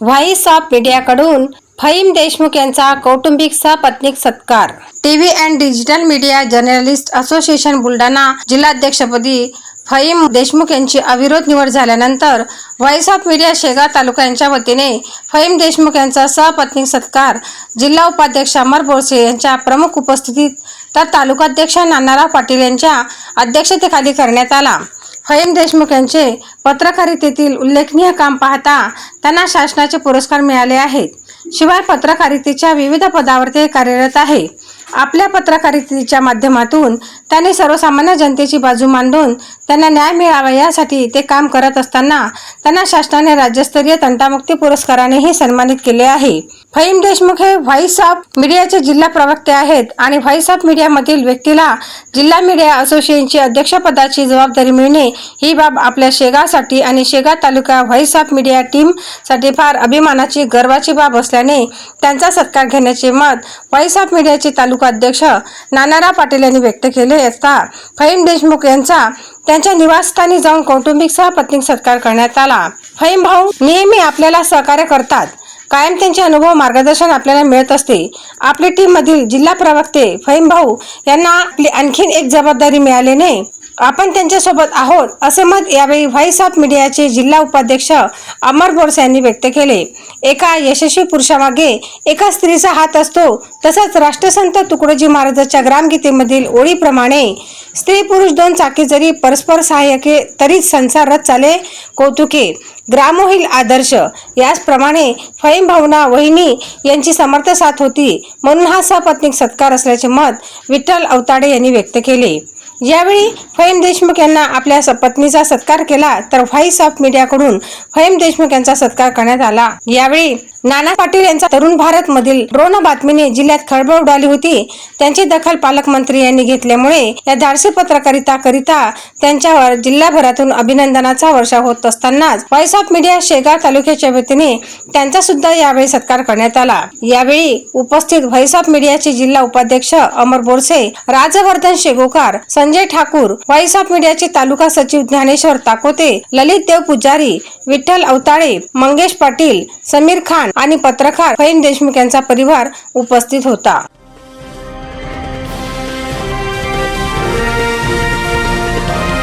Vice of मीडियाकडून फहीम देशमुख यांचा कौटुंबिक सपत्नीक सत्कार. TV and digital media journalist association Buldhana जिल्हाध्यक्षपदी Faheem Deshmukh यांची अविरोध निवड झाल्यानंतर voice of media Shegaon taluka यांच्या वतीने फहीम देशमुख यांचा सपत्नीक सत्कार जिल्हा उपाध्यक्ष अमर बोरसे यांच्या प्रमुख उपस्थितीत तर तालुकाध्यक्ष नानाराव पाटील यांच्या अध्यक्षतेखाली करण्यात आला. फहीम देशमुख यांचे पत्रकारितेतील उल्लेखनीय काम पाहता त्यांना शासनाचे पुरस्कार मिळाले आहेत. शिवाय पत्रकारितेच्या विविध पदावर ते कार्यरत आहे. आपल्या पत्रकारितेच्या माध्यमातून त्यांनी सर्वसामान्य जनतेची बाजू मांडून त्यांना न्याय मिळावा यासाठी ते काम करत असताना त्यांना शासनाने राज्यस्तरीय तंटामुक्ती पुरस्कारानेही सन्मानित केले आहे. फहीम देशमुख हे व्हॉइस ऑफ मीडियाचे जिल्हा प्रवक्ते आहेत आणि व्हॉइस ऑफ मीडियामधील व्यक्तीला जिल्हा मीडिया असोसिएशनची अध्यक्षपदाची जबाबदारी मिळणे ही बाब आपल्या शेगावसाठी आणि Shegaon taluka voice of media टीमसाठी फार अभिमानाची गर्वाची बाब असल्याने त्यांचा सत्कार घेण्याचे मत व्हॉइस ऑफ मीडियाचे तालुका अध्यक्ष नानाराव पाटील यांनी व्यक्त केले असता फहीम देशमुख यांचा त्यांच्या निवासस्थानी जाऊन कौटुंबिक सहपत्नीक सत्कार करण्यात आला. फहीम भाऊ नेहमी आपल्याला सहकार्य करतात. कायम त्यांचे अनुभव मार्गदर्शन आपल्याला मिळत असते. आपली टीम मधील जिल्हा प्रवक्ते फहीम भाऊ यांना आपली आणखीन एक जबाबदारी मिळाल्याने आपण त्यांच्यासोबत आहोत असे मत यावेळी व्हॉइस ऑफ मीडियाचे जिल्हा उपाध्यक्ष अमर बोरस यांनी व्यक्त केले. एका यशस्वी पुरुषामागे एका स्त्रीचा हात असतो तसंच राष्ट्रसंत तुकडोजी महाराजांच्या ग्रामगीतेमधील ओळीप्रमाणे स्त्री पुरुष दोन चाकी जरी परस्पर सहाय्यके तरीच संसारच चाले कौतुके. ग्रामोहिल आदर्श. याचप्रमाणे फहीम भावना वहिनी यांची समर्थ साथ होती म्हणून हा सपत्नीक सत्कार असल्याचे मत विठ्ठल अवताडे यांनी व्यक्त केले. यावेळी फहीम देशमुख यांना आपल्या पत्नीचा सत्कार केला तर व्हॉइस ऑफ मीडियाकडून फहीम देशमुख यांचा सत्कार करण्यात आला. यावेळी नाना पाटील यांचा तरुण भारत मधील ड्रोन बातमीने जिल्ह्यात खळबळ उडाली होती. त्यांची दखल पालकमंत्री यांनी घेतल्यामुळे या धाडसी पत्रकारिता करिता त्यांच्यावर जिल्हाभरातून अभिनंदनाचा वर्षा होत असतानाच व्हॉइस ऑफ मीडिया शेगाव तालुक्याच्या वतीने त्यांचा सुद्धा यावेळी सत्कार करण्यात आला. यावेळी उपस्थित व्हॉइस ऑफ मीडियाचे जिल्हा उपाध्यक्ष अमर बोरसे राजवर्धन शेगोकार संजय ठाकूर व्हॉइस ऑफ मीडियाचे तालुका सचिव ज्ञानेश्वर ताकोते ललित देव पुजारी विठ्ठल अवताळे मंगेश पाटील समीर खान आणि पत्रकार फैन देशमुख यांचा परिवार उपस्थित होता.